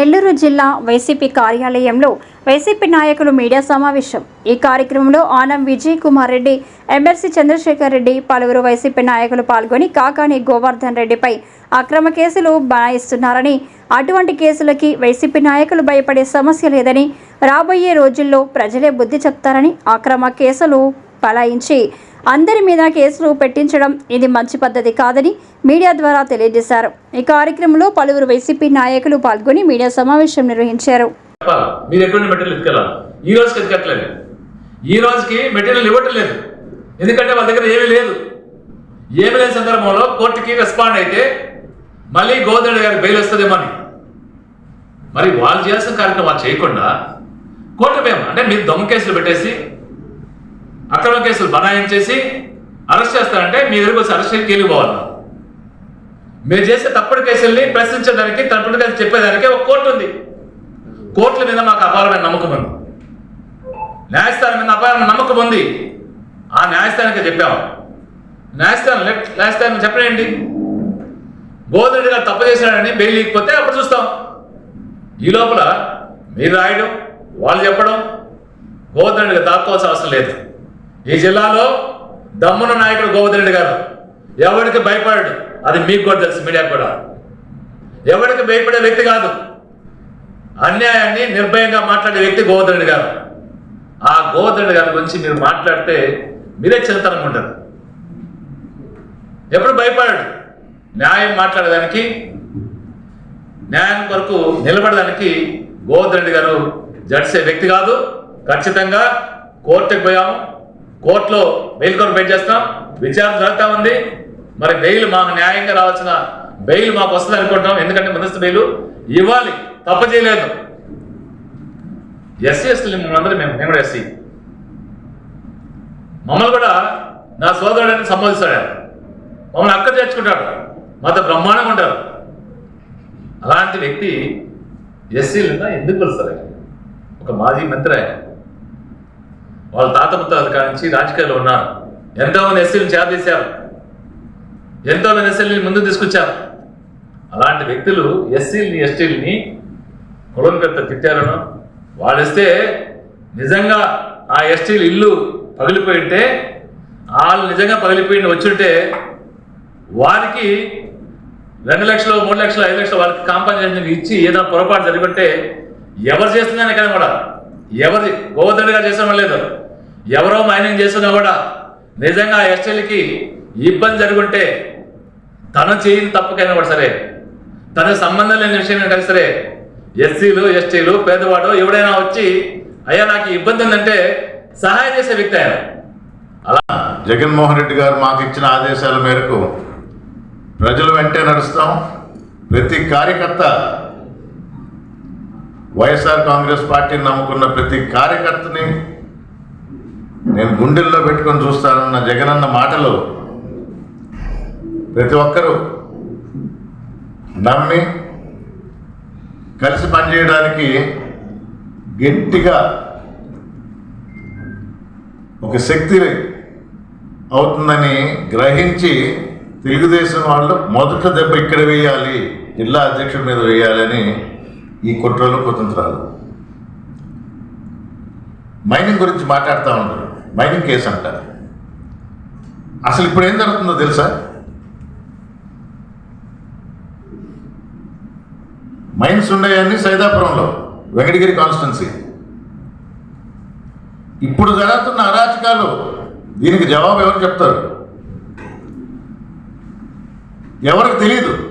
నెల్లూరు జిల్లా వైసీపీ కార్యాలయంలో వైసీపీ నాయకులు మీడియా సమావేశం. ఈ కార్యక్రమంలో ఆనం విజయ్ కుమార్ రెడ్డి ఎమ్మెల్సీ చంద్రశేఖర్ రెడ్డి పలువురు వైసీపీ నాయకులు పాల్గొని కాకాని గోవర్ధన్ రెడ్డిపై అక్రమ కేసులు బనాయిస్తున్నారని అటువంటి కేసులకి వైసీపీ నాయకులు భయపడే సమస్య లేదని రాబోయే రోజుల్లో ప్రజలే బుద్ధి చెప్తారని అక్రమ కేసులు పలాయించి అందరి మీద కేసులు పెట్టించడం ఇది మంచి పద్ధతి కాదని మీడియా ద్వారా తెలియజేశారు. ఈ కార్యక్రమంలో పలువురు వైసీపీ నాయకులు పాల్గొని మీడియా సమావేశం నిర్వహించారు. మీరు ఎటువంటి మెటీరియల్ ఎత్తుకెళ్ళాలి ఈ రోజుకి ఎత్తుకెట్టలేదు ఈ రోజుకి మెటీరియల్ ఇవ్వటం లేదు. ఎందుకంటే వాళ్ళ దగ్గర ఏమీ లేదు. ఏమి లేని సందర్భంలో కోర్టుకి రెస్పాండ్ అయితే మళ్ళీ గోదండ గారికి బెయిల్ వస్తుందేమో అని. మరి వాళ్ళు చేయాల్సిన కార్యక్రమం వాళ్ళు చేయకుండా కోర్టు మేము అంటే మీరు దొంగ కేసులు పెట్టేసి అక్రమ కేసులు బనాయించేసి అరెస్ట్ చేస్తారంటే మీ దగ్గరకు వచ్చి అరెస్ట్ వెళ్ళిపోవాలి మీరు చేసే తప్పుడు కేసుల్ని ప్రశ్నించడానికి తప్పుడు కేసు చెప్పేదానికి ఒక కోర్టు ఉంది. కోర్టుల మీద మాకు అపారమైన నమ్మకం ఉంది. న్యాయస్థానం మీద అపారమైన నమ్మకం ఉంది. ఆ న్యాయస్థానానికి చెప్పాము న్యాయస్థానం లెఫ్ట్ న్యాయస్థానం చెప్పలేండి గోదరెడ్డి గారు తప్పు చేశాడని బెయిల్ ఇకపోతే అప్పుడు చూస్తాం. ఈ లోపల మీరు రాయడం వాళ్ళు చెప్పడం గోవర్ధన్ రెడ్డి దాక్కోవాల్సిన అవసరం లేదు. ఈ జిల్లాలో దమ్మున నాయకుడు గోవర్ధన్ గారు ఎవరికి భయపడడు అది మీకు కూడా తెలుసు మీడియాకు కూడా. ఎవరికి భయపడే వ్యక్తి కాదు. అన్యాయాన్ని నిర్భయంగా మాట్లాడే వ్యక్తి గోవర్ధన్ గారు. ఆ గోవర్ధన్ గారి గురించి మీరు మాట్లాడితే మీరే చిన్నతనంగా ఉంటారు. ఎప్పుడు భయపడాడు? న్యాయం మాట్లాడడానికి న్యాయం కొరకు నిలబడడానికి గోవర్ధన్ గారు జడిసే వ్యక్తి కాదు. ఖచ్చితంగా కోర్టుకు పోయాము. కోర్టులో బెయిల్ కొరకు వెయిట్ చేస్తాం. విచారణ జరుగుతూ ఉంది. మరి బెయిల్ మాకు న్యాయంగా రావాల్సిన బెయిల్ మాకు వస్తుంది అనుకుంటున్నాం. ఎందుకంటే ముందస్తు బెయిల్ ఇవ్వాలి. తప్ప చేయలేదు. ఎస్సీ ఎస్టీ అందరూ మేము నేను కూడా ఎస్సీ. మమ్మల్ని కూడా నా సోదరుడని సంబోధిస్తాడు మమ్మల్ని అక్క చేర్చుకుంటాడు. మాతో బ్రహ్మాండంగా ఉంటారు. అలాంటి వ్యక్తి ఎస్సీలుగా ఎందుకు పిలుస్తారు ఒక మాజీ మంత్రి ఆయన. వాళ్ళ తాత ముత్తాత కాడి రాజకీయాల్లో ఉన్నారు. ఎంతో మంది ఎస్సీలను చేరదీశారు. ఎంతోమంది ఎస్సీలని ముందుకు తీసుకొచ్చారు. అలాంటి వ్యక్తులు ఎస్సీలని ఎస్టీలని కులం పెద్ద తిట్టారను వాళ్ళు ఇస్తే నిజంగా ఆ ఎస్టీలు ఇల్లు పగిలిపోయింటే వాళ్ళు నిజంగా పగిలిపోయి వచ్చుంటే వారికి రెండు లక్షలు మూడు లక్షలు ఐదు లక్షలు వాళ్ళకి కాంపన్సేషన్ ఇచ్చి ఏదైనా పొరపాటు జరిగితే ఎవరు చేస్తున్నానే కానీ కూడా ఎవరి గోవర్ధనుడిగా చేసిన లేదు. ఎవరో మైనింగ్ చేస్తున్నా కూడా నిజంగా ఎస్టీలకి ఇబ్బంది జరుగుంటే తను చేయని తప్పకైనా కూడా సరే తనకు సంబంధం లేని విషయం కానీ సరే ఎస్సీలు ఎస్టీలు పేదవాడు ఎవడైనా వచ్చి అయ్యా నాకు ఇబ్బంది ఉందంటే సహాయం చేసే వ్యక్తి ఆయన. అలా జగన్మోహన్ రెడ్డి గారు మాకు ఇచ్చిన ఆదేశాల మేరకు ప్రజలు వెంటే నడుస్తాం. ప్రతి కార్యకర్త వైఎస్ఆర్ కాంగ్రెస్ పార్టీని నమ్ముకున్న ప్రతి కార్యకర్తని నేను గుండెల్లో పెట్టుకొని చూస్తానన్న జగనన్న మాటలు ప్రతి ఒక్కరూ నమ్మి కలిసి పనిచేయడానికి గట్టిగా ఒక శక్తి అవుతుందని గ్రహించి తెలుగుదేశం వాళ్ళు మొదట దెబ్బ ఇక్కడ వేయాలి జిల్లా అధ్యక్షుడి మీద వేయాలని ఈ కుట్రలు కుతంత్రాలు. మైనింగ్ గురించి మాట్లాడుతూ ఉంటారు. మైనింగ్ కేసు అంటారు. అసలు ఇప్పుడు ఏం జరుగుతుందో తెలుసా? మైన్స్ ఉండేవన్నీ సైదాపురంలో వెంకటగిరి కాన్స్టిట్యున్సీ. ఇప్పుడు జరుగుతున్న అరాచకాలు దీనికి జవాబు ఎవరు చెప్తారు? ఎవరికి తెలియదు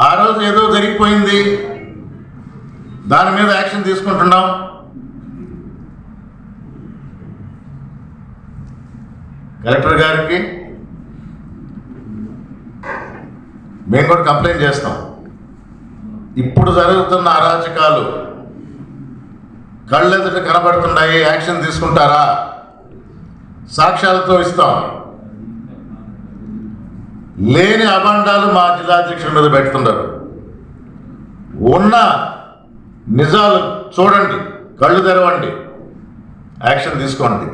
ఆ రోజు ఏదో జరిగిపోయింది. దాని మీద యాక్షన్ తీసుకుంటున్నాం. కలెక్టర్ గారికి మేము కూడా కంప్లైంట్ చేస్తాం. ఇప్పుడు జరుగుతున్న అరాచకాలు కళ్ళెదుట కనబడుతున్నాయి. యాక్షన్ తీసుకుంటారా? సాక్ష్యాలతో ఇస్తాం. లేని అభండాలు మా జిల్లాధ్యక్షుడి మీద పెడుతున్నారు ఉన్న నిజాలు చూడండి కళ్ళు తెరవండి యాక్షన్ తీసుకోండి.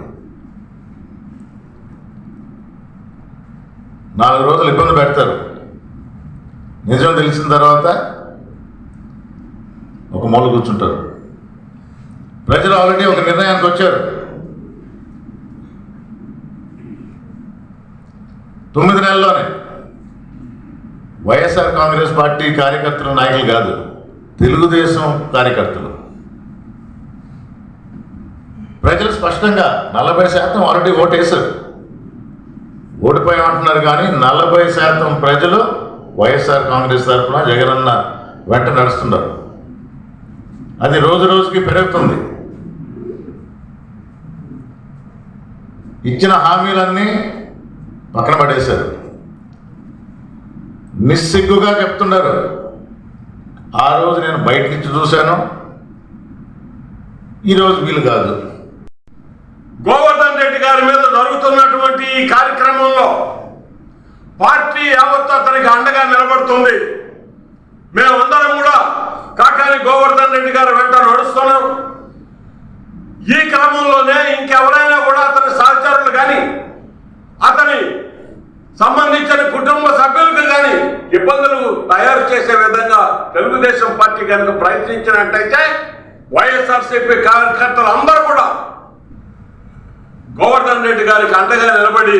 నాలుగు రోజులు ఇబ్బంది పెడతారు. నిజం తెలిసిన తర్వాత ఒక మూల కూర్చుంటారు. ప్రజలు ఆల్రెడీ ఒక నిర్ణయానికి వచ్చారు. తొమ్మిది నెలల్లోనే వైఎస్ఆర్ కాంగ్రెస్ పార్టీ కార్యకర్తలు నాయకులు కాదు తెలుగుదేశం కార్యకర్తలు. ప్రజలు స్పష్టంగా నలభై శాతం ఆల్రెడీ ఓటేశారు. ఓడిపోయామంటున్నారు కానీ నలభై శాతం ప్రజలు వైఎస్ఆర్ కాంగ్రెస్ తరఫున జగనన్న వెంట నడుస్తున్నారు. అది రోజు రోజుకి పెరుగుతుంది. ఇచ్చిన హామీలన్నీ పక్కన పడేశారు. నిస్సిగ్గుగా చెప్తున్నారు. ఆ రోజు నేను బయట నుంచి చూశాను. ఈరోజు వీలు కాదు. గోవర్ధన్ రెడ్డి గారి మీద జరుగుతున్నటువంటి ఈ కార్యక్రమంలో పార్టీ యావత్తు అతనికి అండగా నిలబడుతుంది. మేమందరం కూడా కాకాని గోవర్ధన్ రెడ్డి గారు వెంట నడుస్తున్నాం తెలుగుదేశం పార్టీ కనుక ప్రయత్నించినట్టయితే వైఎస్ఆర్సీపీ కార్యకర్తలు అందరూ కూడా గోవర్ధన్ రెడ్డి గారికి అండగా నిలబడి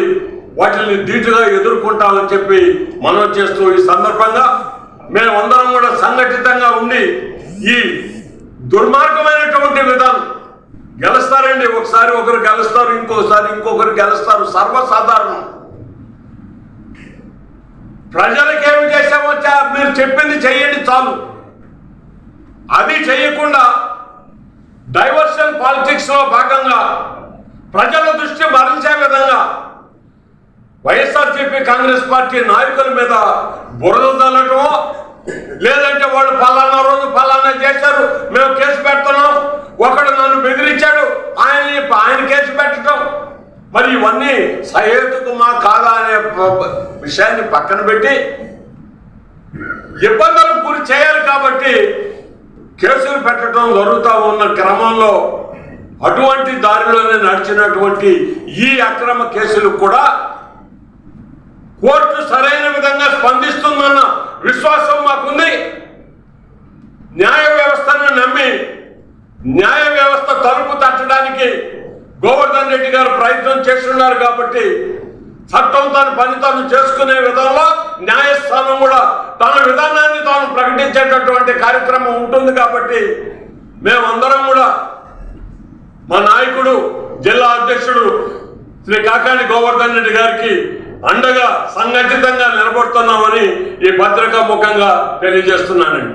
వాటిని ధీటుగా ఎదుర్కొంటామని చెప్పి మనం చేస్తూ ఈ సందర్భంగా మేమందరం కూడా సంఘటితంగా ఉండి ఈ దుర్మార్గమైనటువంటి విధానం గెలుస్తారండి. ఒకసారి ఒకరు గెలుస్తారు ఇంకోసారి ఇంకొకరు గెలుస్తారు. సర్వసాధారణం. ప్రజలకు ఏమి చేసామో మీరు చెప్పింది చెయ్యండి చాలు. అది చేయకుండా డైవర్షన్ పాలిటిక్స్లో భాగంగా ప్రజల దృష్టి మరల్చే విధంగా వైఎస్ఆర్సీపీ కాంగ్రెస్ పార్టీ నాయకుల మీద బురద తల్లటమో లేదంటే వాళ్ళు ఫలానా రోజు ఫలానా చేశారు మేము కేసు పెడుతున్నాం ఒకడు నన్ను బెదిరించాడు ఆయన ఆయన కేసు పెట్ట ఇవన్నీ సహేతుకుమా కాదా అనే విషయాన్ని పక్కన పెట్టి ఇబ్బందులకు గురి చేయాలి కాబట్టి కేసులు పెట్టడం జరుగుతూ ఉన్న క్రమంలో అటువంటి దారిలోనే నడిచినటువంటి ఈ అక్రమ కేసులు కూడా కోర్టు సరైన విధంగా స్పందిస్తుందన్న విశ్వాసం మాకుంది. న్యాయ వ్యవస్థను నమ్మి న్యాయ వ్యవస్థ తలుపు తట్టడానికి గోవర్ధన్ రెడ్డి గారు ప్రయత్నం చేస్తున్నారు కాబట్టి చట్టం తన పని తాను చేసుకునే విధంలో న్యాయస్థానం కూడా తన విధానాన్ని తాను ప్రకటించేటటువంటి కార్యక్రమం ఉంటుంది కాబట్టి మేమందరం కూడా మా నాయకుడు జిల్లా అధ్యక్షుడు శ్రీ కాకాని గోవర్ధన్ రెడ్డి గారికి అండగా సంఘటితంగా నిలబడుతున్నామని ఈ పత్రికా ముఖంగా తెలియజేస్తున్నానండి.